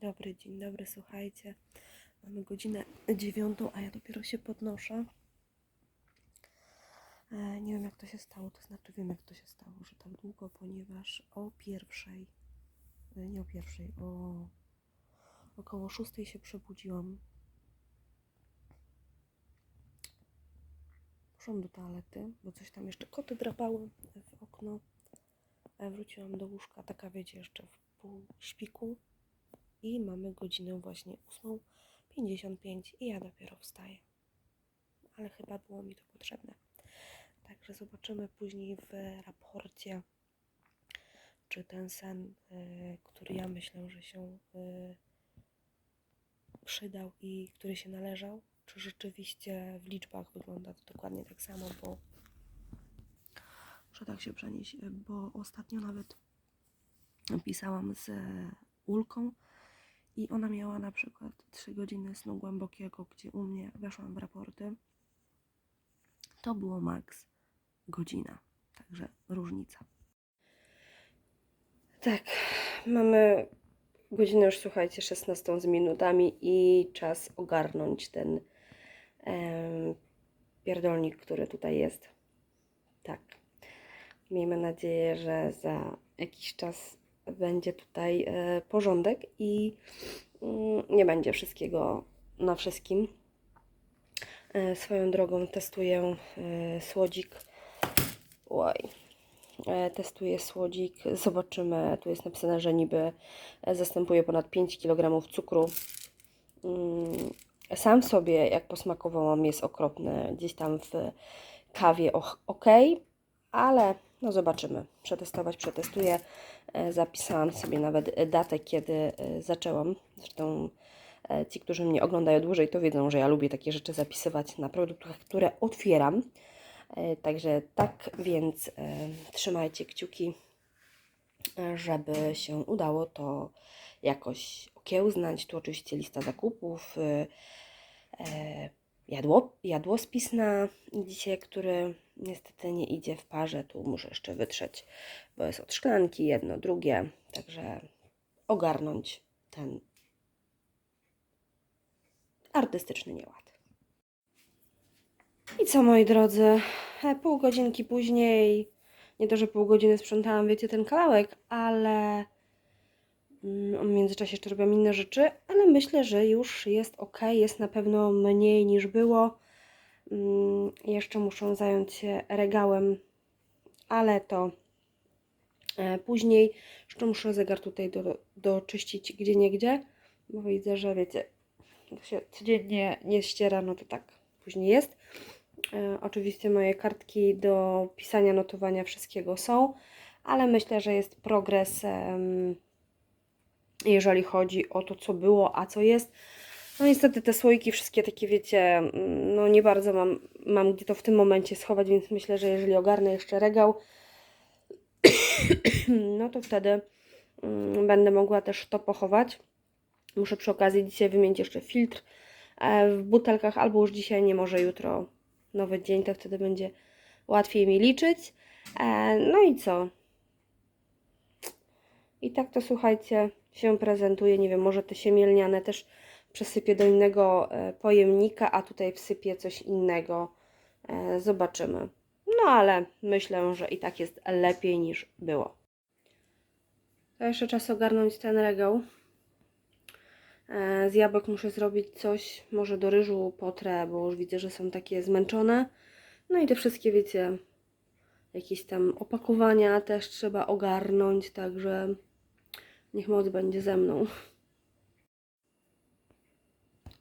dobry, dzień dobry, słuchajcie. Mamy godzinę dziewiątą, a ja dopiero się podnoszę. E, nie wiem jak to się stało, to znaczy wiem jak to się stało, że tak długo, ponieważ o pierwszej, e, nie o pierwszej, o około szóstej się przebudziłam. Poszłam do toalety, bo coś tam jeszcze koty drapały w okno. E, Wróciłam do łóżka, taka wiecie, jeszcze w pół śpiku. I mamy godzinę właśnie 8.55 i ja dopiero wstaję. Ale chyba było mi to potrzebne. Także zobaczymy później w raporcie, czy ten sen, y, który ja myślę, że się y, przydał i który się należał, czy rzeczywiście w liczbach wygląda to dokładnie tak samo, bo muszę tak się przenieść, bo ostatnio nawet pisałam z Ulką i ona miała na przykład 3 godziny snu głębokiego, gdzie u mnie weszłam w raporty. To było maks godzina, także różnica. Tak, mamy godzinę już, słuchajcie, 16 z minutami i czas ogarnąć ten em, pierdolnik, który tutaj jest. Tak. Miejmy nadzieję, że za jakiś czas będzie tutaj e, porządek i mm, nie będzie wszystkiego na wszystkim. E, Swoją drogą testuję e, słodzik. Oj. Testuję słodzik. Zobaczymy. Tu jest napisane, że niby zastępuje ponad 5 kg cukru. Mm, Sam sobie, jak posmakowałam, jest okropny. Gdzieś tam w kawie ok, ale no zobaczymy. Przetestować, przetestuję. E, Zapisałam sobie nawet datę, kiedy e, zaczęłam. Zresztą e, ci, którzy mnie oglądają dłużej, to wiedzą, że ja lubię takie rzeczy zapisywać na produktach, które otwieram. Także tak więc trzymajcie kciuki, żeby się udało to jakoś okiełznać. Tu oczywiście lista zakupów, jadło, jadłospis na dzisiaj, który niestety nie idzie w parze. Tu muszę jeszcze wytrzeć, bo jest od szklanki jedno, drugie. Także ogarnąć ten artystyczny nieład. I co moi drodzy, e, pół godzinki później, nie to, że pół godziny sprzątałam, wiecie, ten kawałek, ale mm, w międzyczasie jeszcze robiłam inne rzeczy, ale myślę, że już jest ok, jest na pewno mniej niż było. Mm, Jeszcze muszę zająć się regałem, ale to e, później. Jeszcze muszę zegar tutaj do, doczyścić gdzie niegdzie, bo widzę, że wiecie, jak się codziennie nie ściera, no to tak później jest. E, oczywiście moje kartki do pisania, notowania wszystkiego są, ale myślę, że jest progres, jeżeli chodzi o to, co było, a co jest. No niestety te słoiki wszystkie takie, wiecie, mm, no nie bardzo mam, mam gdzie to w tym momencie schować, więc myślę, że jeżeli ogarnę jeszcze regał, no to wtedy mm, będę mogła też to pochować. Muszę przy okazji dzisiaj wymienić jeszcze filtr e, w butelkach, albo już dzisiaj, nie może jutro, nowy dzień, to wtedy będzie łatwiej mi liczyć. E, No i co? I tak to słuchajcie, się prezentuje. Nie wiem, może te siemielniane też przesypię do innego e, pojemnika, a tutaj wsypię coś innego. E, Zobaczymy. No ale myślę, że i tak jest lepiej niż było. To jeszcze czas ogarnąć ten regał. E, Z jabłek muszę zrobić coś, może do ryżu potrę, bo już widzę, że są takie zmęczone. No i te wszystkie, wiecie, jakieś tam opakowania też trzeba ogarnąć, także niech moc będzie ze mną.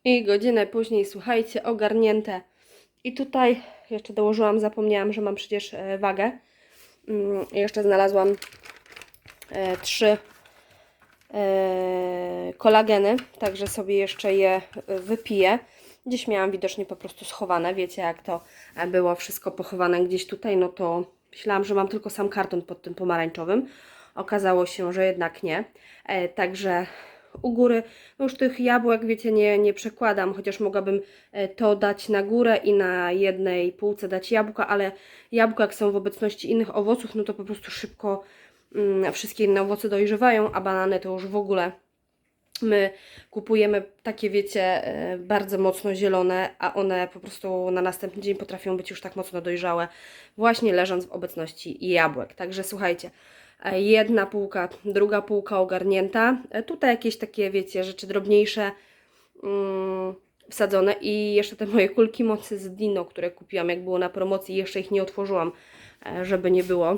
I godzinę później, słuchajcie, ogarnięte. I tutaj jeszcze dołożyłam, zapomniałam, że mam przecież e, wagę. Mm, Jeszcze znalazłam e, trzy e, kolageny, także sobie jeszcze je wypiję. Gdzieś miałam widocznie po prostu schowane, wiecie jak to było wszystko pochowane gdzieś tutaj, no to myślałam, że mam tylko sam karton pod tym pomarańczowym. Okazało się, że jednak nie. Także u góry, no już tych jabłek, wiecie, nie, nie przekładam, chociaż mogłabym e, to dać na górę i na jednej półce dać jabłka, ale jabłka jak są w obecności innych owoców, no to po prostu szybko mm, wszystkie inne owoce dojrzewają, a banany to już w ogóle My kupujemy takie, wiecie, e, bardzo mocno zielone, a one po prostu na następny dzień potrafią być już tak mocno dojrzałe, właśnie leżąc w obecności jabłek. Także słuchajcie, jedna półka, druga półka ogarnięta. E, Tutaj jakieś takie, wiecie, rzeczy drobniejsze mm, wsadzone i jeszcze te moje kulki mocy z Dino, które kupiłam, jak było na promocji, jeszcze ich nie otworzyłam, e, żeby nie było.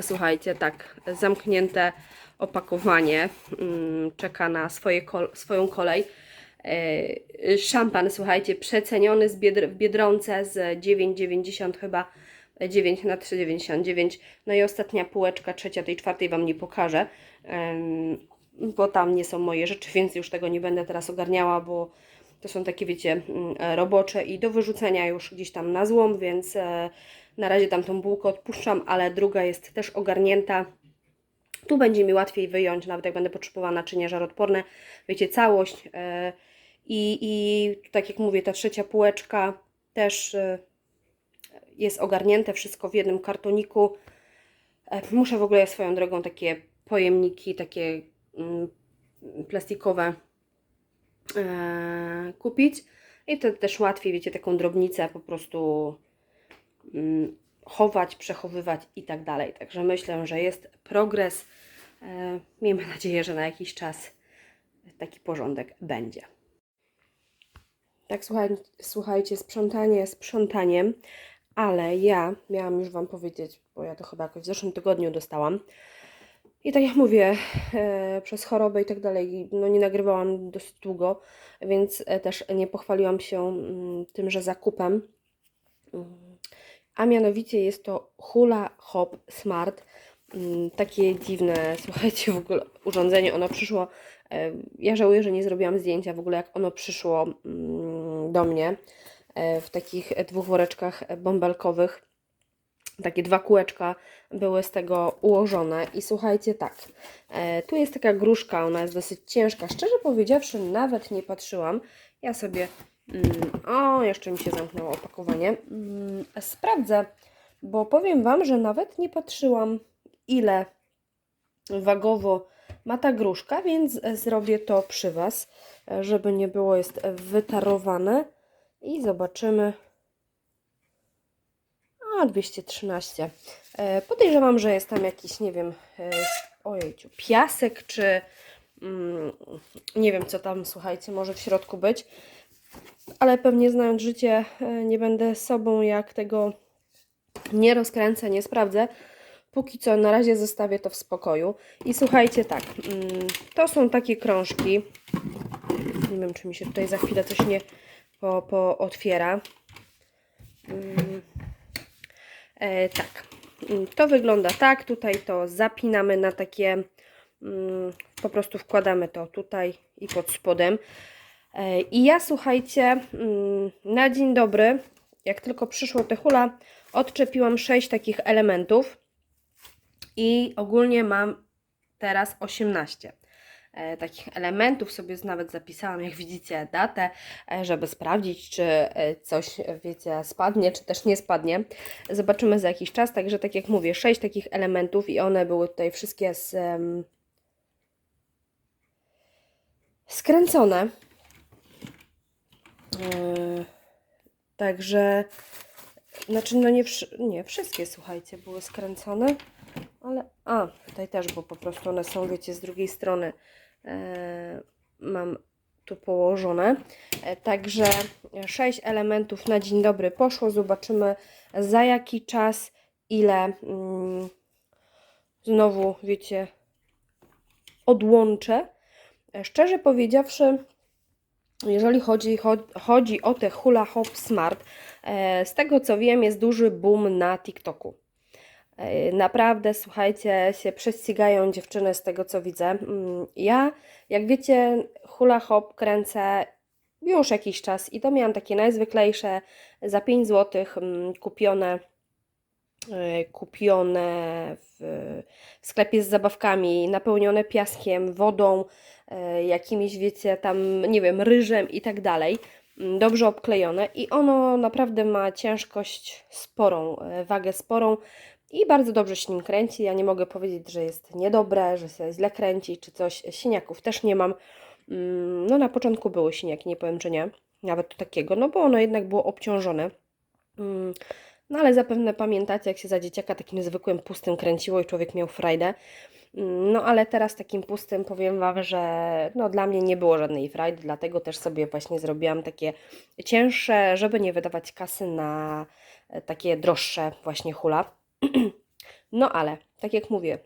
Słuchajcie, tak, zamknięte opakowanie mm, czeka na swoje kol- swoją kolej. E, Szampan, słuchajcie, przeceniony z Biedr- w Biedronce z 9,90 chyba 9 na 3,99. No i ostatnia półeczka, trzecia, tej czwartej Wam nie pokażę, bo tam nie są moje rzeczy, więc już tego nie będę teraz ogarniała, bo to są takie, wiecie, mm, e, robocze i do wyrzucenia już gdzieś tam na złom, więc e, na razie tam tą bułkę odpuszczam, ale druga jest też ogarnięta. Tu będzie mi łatwiej wyjąć, nawet jak będę potrzebowała naczynia żaroodporne. Wiecie, całość. e, I, I tak jak mówię, ta trzecia półeczka też jest ogarnięte, wszystko w jednym kartoniku. E, Muszę w ogóle swoją drogą takie pojemniki, takie mm, plastikowe e, kupić. I wtedy też łatwiej, wiecie, taką drobnicę po prostu mm, chować, przechowywać i tak dalej. Także myślę, że jest progres. E, miejmy nadzieję, że na jakiś czas taki porządek będzie. Tak, słuchaj, słuchajcie, sprzątanie sprzątaniem, ale ja miałam już Wam powiedzieć, bo ja to chyba jakoś w zeszłym tygodniu dostałam. I tak jak mówię, e, przez chorobę i tak dalej, no nie nagrywałam dosyć długo, więc e, też nie pochwaliłam się mm, tymże zakupem. Mm, A mianowicie jest to Hula Hop Smart. Mm, Takie dziwne, słuchajcie, w ogóle urządzenie. Ono przyszło. e, Ja żałuję, że nie zrobiłam zdjęcia w ogóle, jak ono przyszło do mnie w takich dwóch woreczkach bąbelkowych takie dwa kółeczka były z tego ułożone. I słuchajcie, tak, e, tu jest taka gruszka, ona jest dosyć ciężka. Szczerze powiedziawszy, nawet nie patrzyłam. Ja sobie, mm, o, jeszcze mi się zamknęło opakowanie. Mm, sprawdzę, bo powiem Wam, że nawet nie patrzyłam, ile wagowo ma ta gruszka, więc e, zrobię to przy Was, e, żeby nie było, jest wytarowane. I zobaczymy, a, 213. E, podejrzewam, że jest tam jakiś, nie wiem, e, ojejciu, piasek, czy mm, nie wiem, co tam, słuchajcie, może w środku być. Ale pewnie znając życie, e, nie będę sobą, jak tego nie rozkręcę, nie sprawdzę. Póki co, na razie zostawię to w spokoju. I słuchajcie, tak, mm, to są takie krążki. Nie wiem, czy mi się tutaj za chwilę coś nie po, po otwiera. Mm, E, tak, Mm, to wygląda tak. Tutaj to zapinamy na takie, mm, po prostu wkładamy to tutaj i pod spodem. E, I ja słuchajcie, na dzień dobry, jak tylko przyszło te hula, odczepiłam 6 takich elementów i ogólnie mam teraz 18 e, takich elementów. Sobie nawet zapisałam, jak widzicie, datę, e, żeby sprawdzić, czy e, coś, e, wiecie, spadnie, czy też nie spadnie. Zobaczymy za jakiś czas. Także, tak jak mówię, sześć takich elementów i one były tutaj wszystkie z, em, skręcone. E, Także, znaczy, no nie, nie wszystkie, słuchajcie, były skręcone, ale, a, tutaj też, bo po prostu one są, wiecie, z drugiej strony e, mam tu położone. E, Także sześć elementów na dzień dobry poszło. Zobaczymy za jaki czas, ile mm, znowu, wiecie, odłączę. E, Szczerze powiedziawszy, jeżeli chodzi, cho- chodzi o te Hula Hop Smart, e, z tego co wiem, jest duży boom na TikToku. Naprawdę, słuchajcie, się prześcigają dziewczyny z tego co widzę. Mm, Ja, jak wiecie, hula hop kręcę już jakiś czas i to miałam takie najzwyklejsze za 5 zł kupione e, kupione w, sklepie z zabawkami, napełnione piaskiem, wodą, jakimiś, wiecie, tam, nie wiem, ryżem i tak dalej. Mm, Dobrze obklejone i ono naprawdę ma ciężkość sporą, e, wagę sporą. I bardzo dobrze się nim kręci. Ja nie mogę powiedzieć, że jest niedobre, że się źle kręci czy coś. Siniaków też nie mam. Mm, No na początku były siniaki, nie powiem, że nie. Nawet takiego, no bo ono jednak było obciążone. Mm, No ale zapewne pamiętacie, jak się za dzieciaka takim zwykłym pustym kręciło i człowiek miał frajdę. Mm, No ale teraz takim pustym powiem Wam, że no, dla mnie nie było żadnej frajdy, dlatego też sobie właśnie zrobiłam takie cięższe, żeby nie wydawać kasy na e, takie droższe właśnie hula. No ale, tak jak mówię,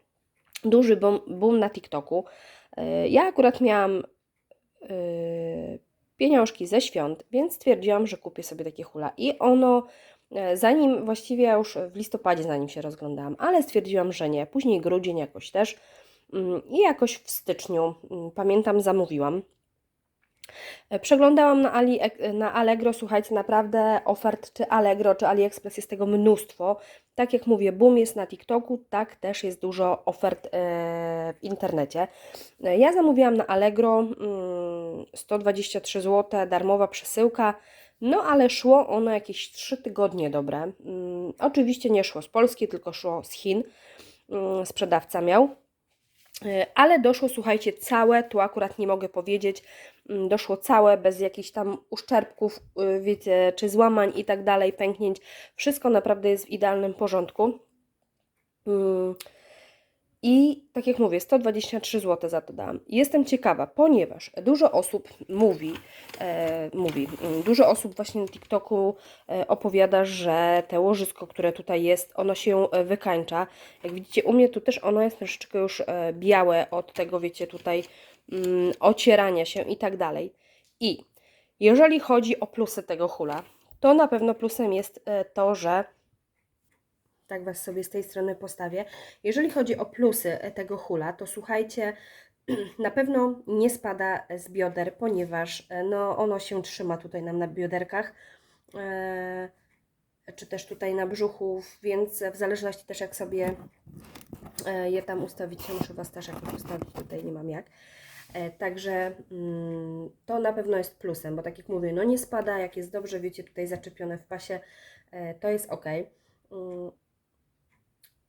duży boom, boom na TikToku. E, Ja akurat miałam e, pieniążki ze świąt, więc stwierdziłam, że kupię sobie takie hula. I ono, e, zanim właściwie już w listopadzie, zanim się rozglądałam, ale stwierdziłam, że nie. Później grudzień jakoś też mm, i jakoś w styczniu, mm, pamiętam, zamówiłam. E, Przeglądałam na, Ali, e, na Allegro, słuchajcie, naprawdę ofert czy Allegro, czy AliExpress jest tego mnóstwo. Tak jak mówię, boom jest na TikToku, tak też jest dużo ofert e, w internecie. Ja zamówiłam na Allegro mm, 123 zł, darmowa przesyłka, no ale szło ono jakieś 3 tygodnie dobre. Mm, Oczywiście nie szło z Polski, tylko szło z Chin. Mm, Sprzedawca miał. Ale doszło, słuchajcie, całe, tu akurat nie mogę powiedzieć, mm, doszło całe, bez jakichś tam uszczerbków, y, wiecie, czy złamań i tak dalej, pęknięć. Wszystko naprawdę jest w idealnym porządku. Mm, I tak jak mówię, 123 zł za to dałam. Jestem ciekawa, ponieważ dużo osób mówi, e, mówi, mm, dużo osób właśnie na TikToku e, opowiada, że te łożysko, które tutaj jest, ono się e, wykańcza. Jak widzicie, u mnie tu też ono jest troszeczkę już e, białe od tego, wiecie, tutaj mm, ocierania się i tak dalej. I jeżeli chodzi o plusy tego hula, to na pewno plusem jest e, to, że tak Was sobie z tej strony postawię. Jeżeli chodzi o plusy e, tego hula, to słuchajcie, na pewno nie spada z bioder, ponieważ e, no, ono się trzyma tutaj nam na bioderkach, czy też tutaj na brzuchu, więc w zależności też jak sobie je tam ustawicie, muszę Was też jakoś ustawić, tutaj nie mam jak. E, Także mm, to na pewno jest plusem, bo tak jak mówię, no nie spada, jak jest dobrze, wiecie, tutaj zaczepione w pasie, e, to jest ok. Mm,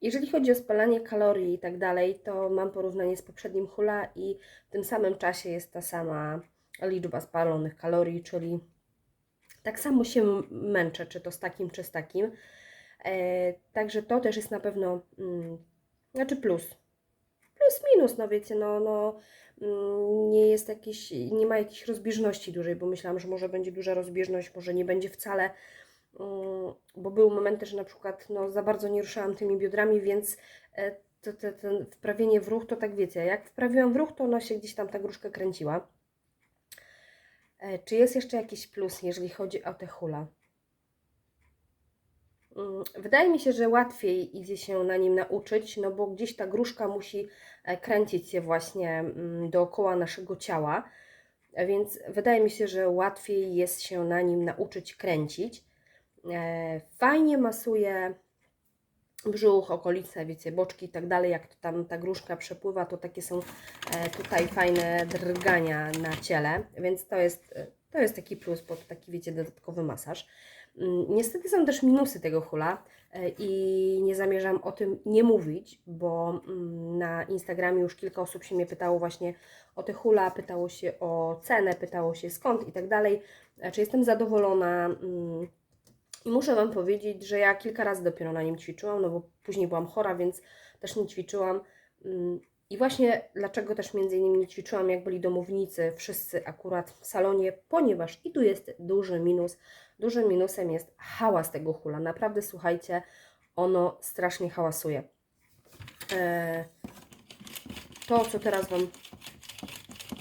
jeżeli chodzi o spalanie kalorii i tak dalej, to mam porównanie z poprzednim hula i w tym samym czasie jest ta sama liczba spalonych kalorii, czyli tak samo się męczę, czy to z takim, czy z takim. E, także to też jest na pewno, mm, znaczy plus. Plus minus, no wiecie, no, no nie jest jakiś, nie ma jakiejś rozbieżności dużej, bo myślałam, że może będzie duża rozbieżność, może nie będzie wcale, Mm, bo były momenty, że na przykład no, za bardzo nie ruszałam tymi biodrami, więc e, to, to, to wprawienie w ruch, to tak wiecie, jak wprawiłam w ruch, to ona się gdzieś tam ta gruszka kręciła. E, Czy jest jeszcze jakiś plus, jeżeli chodzi o te hula? Mm, Wydaje mi się, że łatwiej idzie się na nim nauczyć, no bo gdzieś ta gruszka musi e, kręcić się właśnie mm, dookoła naszego ciała, więc wydaje mi się, że łatwiej jest się na nim nauczyć kręcić. E, Fajnie masuje brzuch, okolice, wiecie, boczki i tak dalej, jak to tam ta gruszka przepływa, to takie są e, tutaj fajne drgania na ciele, więc to jest, to jest taki plus, to taki, wiecie, dodatkowy masaż. Mm, Niestety są też minusy tego hula e, i nie zamierzam o tym nie mówić, bo mm, na Instagramie już kilka osób się mnie pytało właśnie o te hula, pytało się o cenę, pytało się skąd i tak dalej, e, czy jestem zadowolona. mm, i muszę Wam powiedzieć, że ja kilka razy dopiero na nim ćwiczyłam, no bo później byłam chora, więc też nie ćwiczyłam. I właśnie dlaczego też między innymi ćwiczyłam, jak byli domownicy, wszyscy akurat w salonie, ponieważ i tu jest duży minus. Dużym minusem jest hałas tego hula. Naprawdę, słuchajcie, ono strasznie hałasuje. E, To, co teraz Wam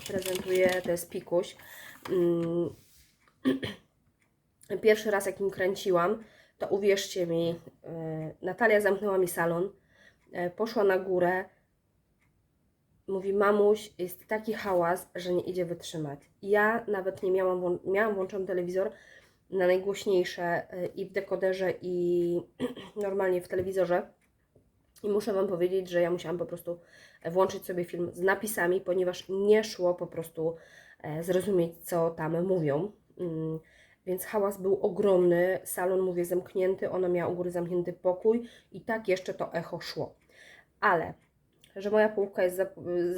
prezentuję, to jest pikuś. Mm, Pierwszy raz, jak nim kręciłam, to uwierzcie mi, e, Natalia zamknęła mi salon, e, poszła na górę, mówi, mamuś, jest taki hałas, że nie idzie wytrzymać. Ja nawet nie miałam, miałam włączony telewizor na najgłośniejsze e, i w dekoderze, i normalnie w telewizorze. I muszę Wam powiedzieć, że ja musiałam po prostu włączyć sobie film z napisami, ponieważ nie szło po prostu e, zrozumieć, co tam mówią. Mm, więc hałas był ogromny. Salon, mówię, zamknięty, ona miała u góry zamknięty pokój i tak jeszcze to echo szło. Ale, że moja połówka jest, za,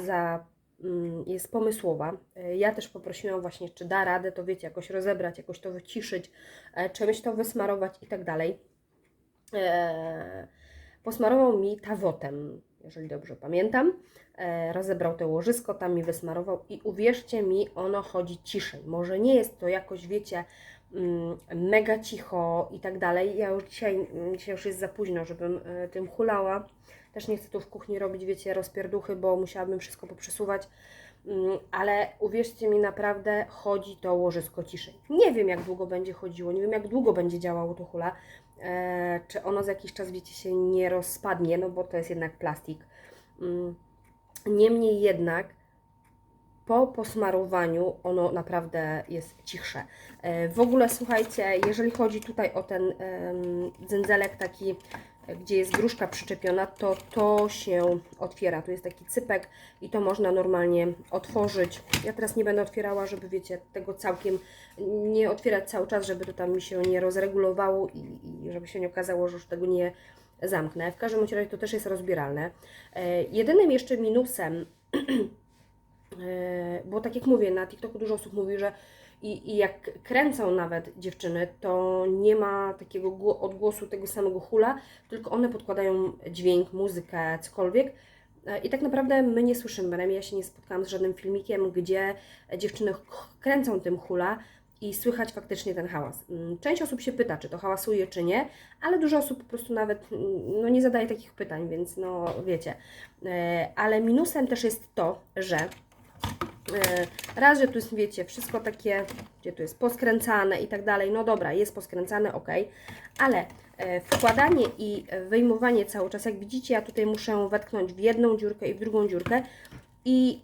za, mm, jest pomysłowa, e, ja też poprosiłam właśnie, czy da radę to, wiecie, jakoś rozebrać, jakoś to wyciszyć, e, czymś to wysmarować i tak dalej. E, Posmarował mi tawotem, jeżeli dobrze pamiętam. Rozebrał to łożysko, tam mi wysmarował i uwierzcie mi, ono chodzi ciszej. Może nie jest to jakoś, wiecie, mega cicho i tak dalej. Ja już dzisiaj, mm, dzisiaj już jest za późno, żebym e, tym hulała. Też nie chcę tu w kuchni robić, wiecie, rozpierduchy, bo musiałabym wszystko poprzesuwać. Mm, Ale uwierzcie mi, naprawdę chodzi to łożysko ciszej. Nie wiem, jak długo będzie chodziło, nie wiem, jak długo będzie działało to hula. E, czy ono za jakiś czas, wiecie, się nie rozpadnie, no bo to jest jednak plastik. Mm, Niemniej jednak po posmarowaniu ono naprawdę jest cichsze. E, W ogóle słuchajcie, jeżeli chodzi tutaj o ten dzędzelek taki, gdzie jest gruszka przyczepiona, to to się otwiera. Tu jest taki cypek i to można normalnie otworzyć. Ja teraz nie będę otwierała, żeby wiecie, tego całkiem nie otwierać cały czas, żeby to tam mi się nie rozregulowało i, i żeby się nie okazało, że już tego nie zamknę. W każdym razie to też jest rozbieralne. E, jedynym jeszcze minusem Bo tak jak mówię, na TikToku dużo osób mówi, że i, i jak kręcą nawet dziewczyny, to nie ma takiego gło- odgłosu tego samego hula, tylko one podkładają dźwięk, muzykę, cokolwiek. E, I tak naprawdę my nie słyszymy, bynajmniej ja się nie spotkałam z żadnym filmikiem, gdzie dziewczyny kręcą tym hula i słychać faktycznie ten hałas. Mm, Część osób się pyta, czy to hałasuje, czy nie, ale dużo osób po prostu nawet mm, no, nie zadaje takich pytań, więc no wiecie. E, Ale minusem też jest to, że E, Raz, że tu jest, wiecie, wszystko takie, gdzie tu jest poskręcane i tak dalej. No dobra, jest poskręcane, ok, ale e, wkładanie i wyjmowanie cały czas, jak widzicie, ja tutaj muszę wetknąć w jedną dziurkę i w drugą dziurkę i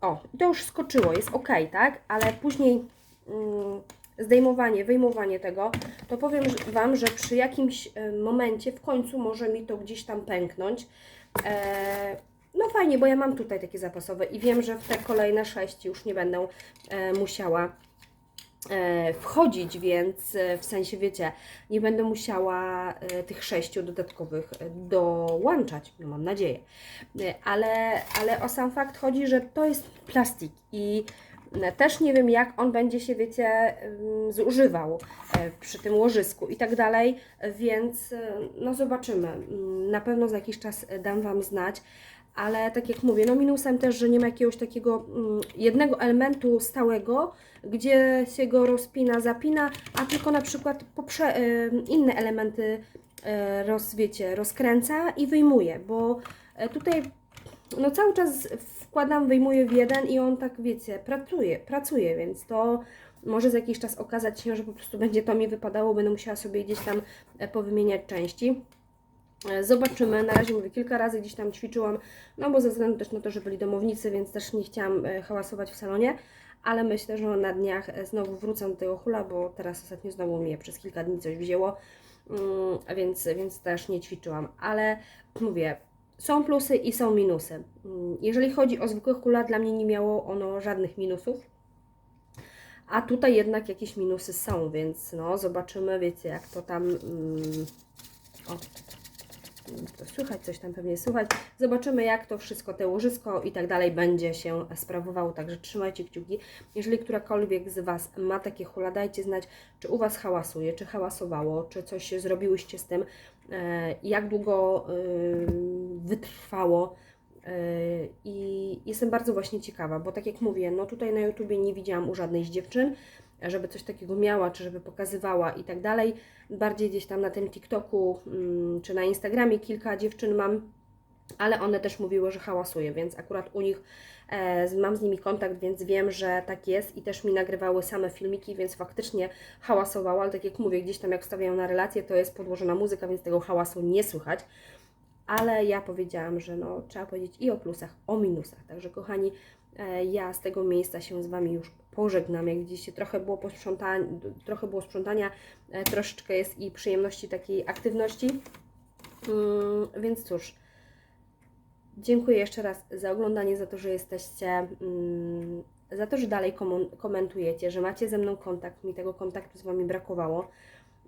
o, to już skoczyło, jest ok, tak? Ale później mm, zdejmowanie, wyjmowanie tego, to powiem Wam, że przy jakimś e, momencie w końcu może mi to gdzieś tam pęknąć. E, no fajnie, bo ja mam tutaj takie zapasowe i wiem, że w te kolejne sześć już nie będę e, musiała e, wchodzić, więc e, w sensie, wiecie, nie będę musiała e, tych sześciu dodatkowych e, dołączać, no mam nadzieję. E, Ale, ale o sam fakt chodzi, że to jest plastik i e, też nie wiem, jak on będzie się, wiecie, em, zużywał e, przy tym łożysku i tak dalej, więc no zobaczymy. Mm, Na pewno za jakiś czas dam Wam znać, ale tak jak mówię, no minusem też, że nie ma jakiegoś takiego mm, jednego elementu stałego, gdzie się go rozpina, zapina, a tylko na przykład poprze, e, inne elementy e, roz, wiecie, rozkręca i wyjmuje, bo e, tutaj no cały czas wkładam, wyjmuję w jeden i on tak, wiecie, pracuje, pracuje, więc to może za jakiś czas okazać się, że po prostu będzie to mi wypadało, będę musiała sobie gdzieś tam powymieniać części. E, Zobaczymy. Na razie mówię, kilka razy gdzieś tam ćwiczyłam, no bo ze względu też na to, że byli domownicy, więc też nie chciałam e, hałasować w salonie, ale myślę, że na dniach e, znowu wrócę do tego hula, bo teraz ostatnio znowu mnie przez kilka dni coś wzięło, mm, więc, więc też nie ćwiczyłam, ale mówię, są plusy i są minusy. Mm, Jeżeli chodzi o zwykłe hula, dla mnie nie miało ono żadnych minusów. A tutaj jednak jakieś minusy są, więc no zobaczymy, wiecie, jak to tam. Mm, o, słychać, coś tam pewnie słychać. Zobaczymy, jak to wszystko, te łożysko i tak dalej będzie się sprawowało. Także trzymajcie kciuki. Jeżeli którakolwiek z Was ma takie hula, dajcie znać, czy u Was hałasuje, czy hałasowało, czy coś zrobiłyście z tym, e, jak długo e, wytrwało. E, I jestem bardzo właśnie ciekawa, bo tak jak mówię, no tutaj na YouTubie nie widziałam u żadnej z dziewczyn, żeby coś takiego miała, czy żeby pokazywała i tak dalej. Bardziej gdzieś tam na tym TikToku mm, czy na Instagramie kilka dziewczyn mam, ale one też mówiły, że hałasuje, więc akurat u nich e, mam z nimi kontakt, więc wiem, że tak jest i też mi nagrywały same filmiki, więc faktycznie hałasowało, ale tak jak mówię, gdzieś tam jak wstawiają na relację, to jest podłożona muzyka, więc tego hałasu nie słychać. Ale ja powiedziałam, że no, trzeba powiedzieć i o plusach, o minusach. Także kochani, ja z tego miejsca się z Wami już pożegnam. Jak widzicie, trochę było posprzątania, trochę było sprzątania, e, troszeczkę jest i przyjemności takiej aktywności. Mm, więc cóż, dziękuję jeszcze raz za oglądanie, za to, że jesteście mm, za to, że dalej komentujecie, że macie ze mną kontakt. Mi tego kontaktu z Wami brakowało.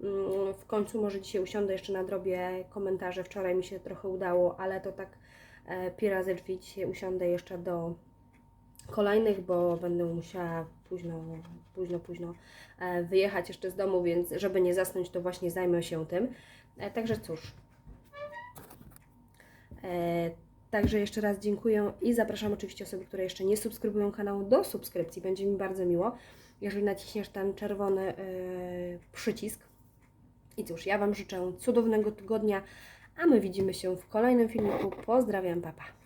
Mm, W końcu może dzisiaj usiądę jeszcze na drobie komentarze. Wczoraj mi się trochę udało, ale to tak e, pi razy drzwi. Dzisiaj usiądę jeszcze do kolejnych, bo będę musiała późno, późno, późno e, wyjechać jeszcze z domu, więc żeby nie zasnąć, to właśnie zajmę się tym. E, Także cóż. E, Także jeszcze raz dziękuję i zapraszam oczywiście osoby, które jeszcze nie subskrybują kanału do subskrypcji. Będzie mi bardzo miło, jeżeli naciśniesz ten czerwony przycisk. I cóż, ja Wam życzę cudownego tygodnia, a my widzimy się w kolejnym filmiku. Pozdrawiam, papa.